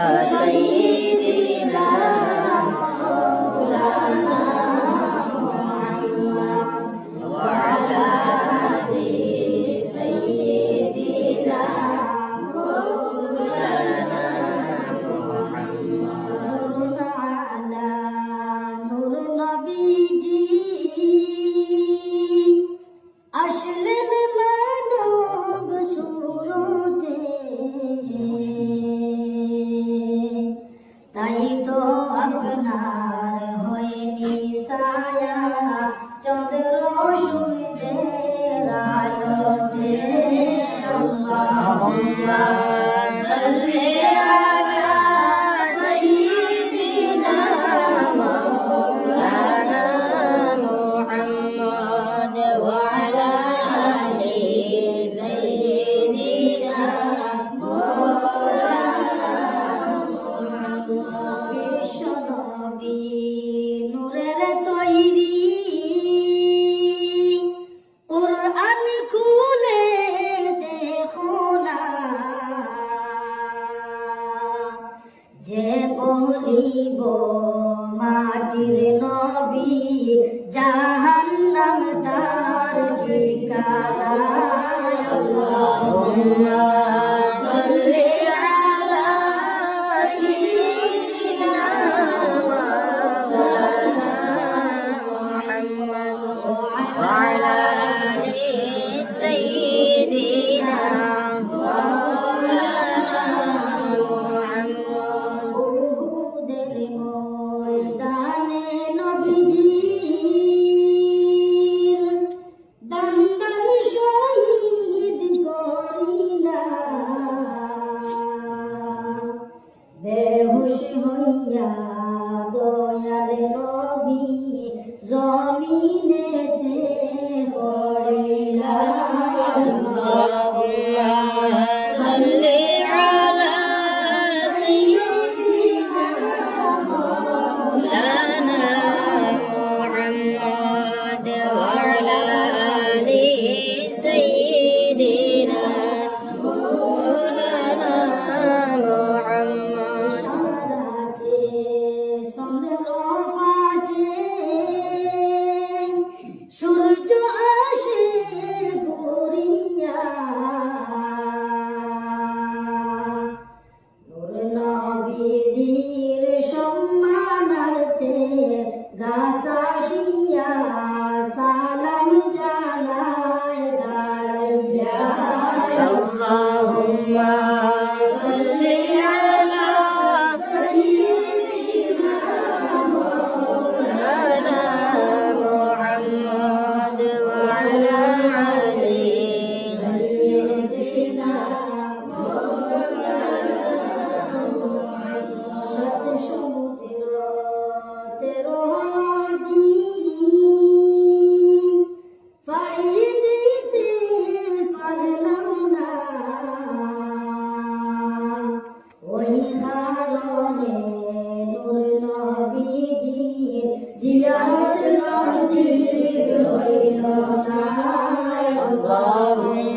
سيدنا مولانا যে বলিব মাটির নবী জাহান্নাম তার ঠিকানা আল্লাহ। ময়দানে নবীজি দন্দন শহীদ করিনা বেহুশ হইয়া দয়াল নবী জমিনেতে সূর্য আসে গড়িয়া। নবীজির সম্মানার্থে গা زيارة نصيب وإلى الله